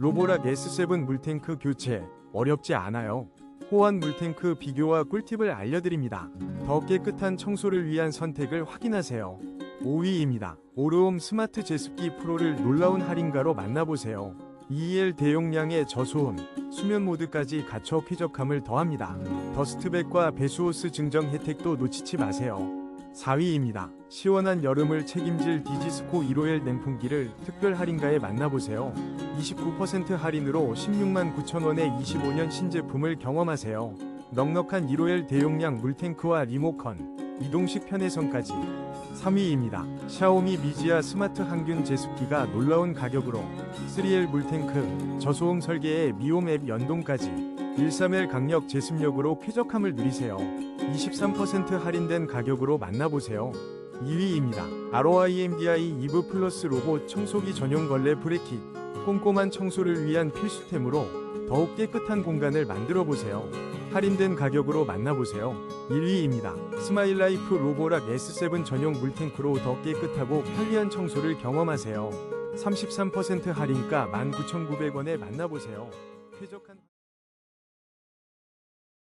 로보락 S7 물탱크 교체 어렵지 않아요. 호환 물탱크 비교와 꿀팁을 알려드립니다. 더 깨끗한 청소를 위한 선택을 확인하세요. 5위입니다. 오르옴 스마트 제습기 프로를 놀라운 할인가로 만나보세요. 2일 대용량의 저소음, 수면 모드까지 갖춰 쾌적함을 더합니다. 더스트백과 배수호스 증정 혜택도 놓치지 마세요. 4위입니다. 시원한 여름을 책임질 디지스코 1호엘 냉풍기를 특별 할인가에 만나보세요. 29% 할인으로 16만 9천원의 25년 신제품을 경험하세요. 넉넉한 1호엘 대용량 물탱크와 리모컨, 이동식 편의성까지. 3위입니다. 샤오미 미지아 스마트 항균 제습기가 놀라운 가격으로 3L 물탱크, 저소음 설계에 미홈 앱 연동까지 131 강력 제습력으로 쾌적함을 누리세요. 23% 할인된 가격으로 만나보세요. 2위입니다. ROIMDI 이브 플러스 로봇 청소기 전용 걸레 브레킷. 꼼꼼한 청소를 위한 필수템으로 더욱 깨끗한 공간을 만들어 보세요. 할인된 가격으로 만나보세요. 1위입니다. 스마일라이프 로보락 S7 전용 물탱크로 더 깨끗하고 편리한 청소를 경험하세요. 33% 할인가 19,900원에 만나보세요. 쾌적한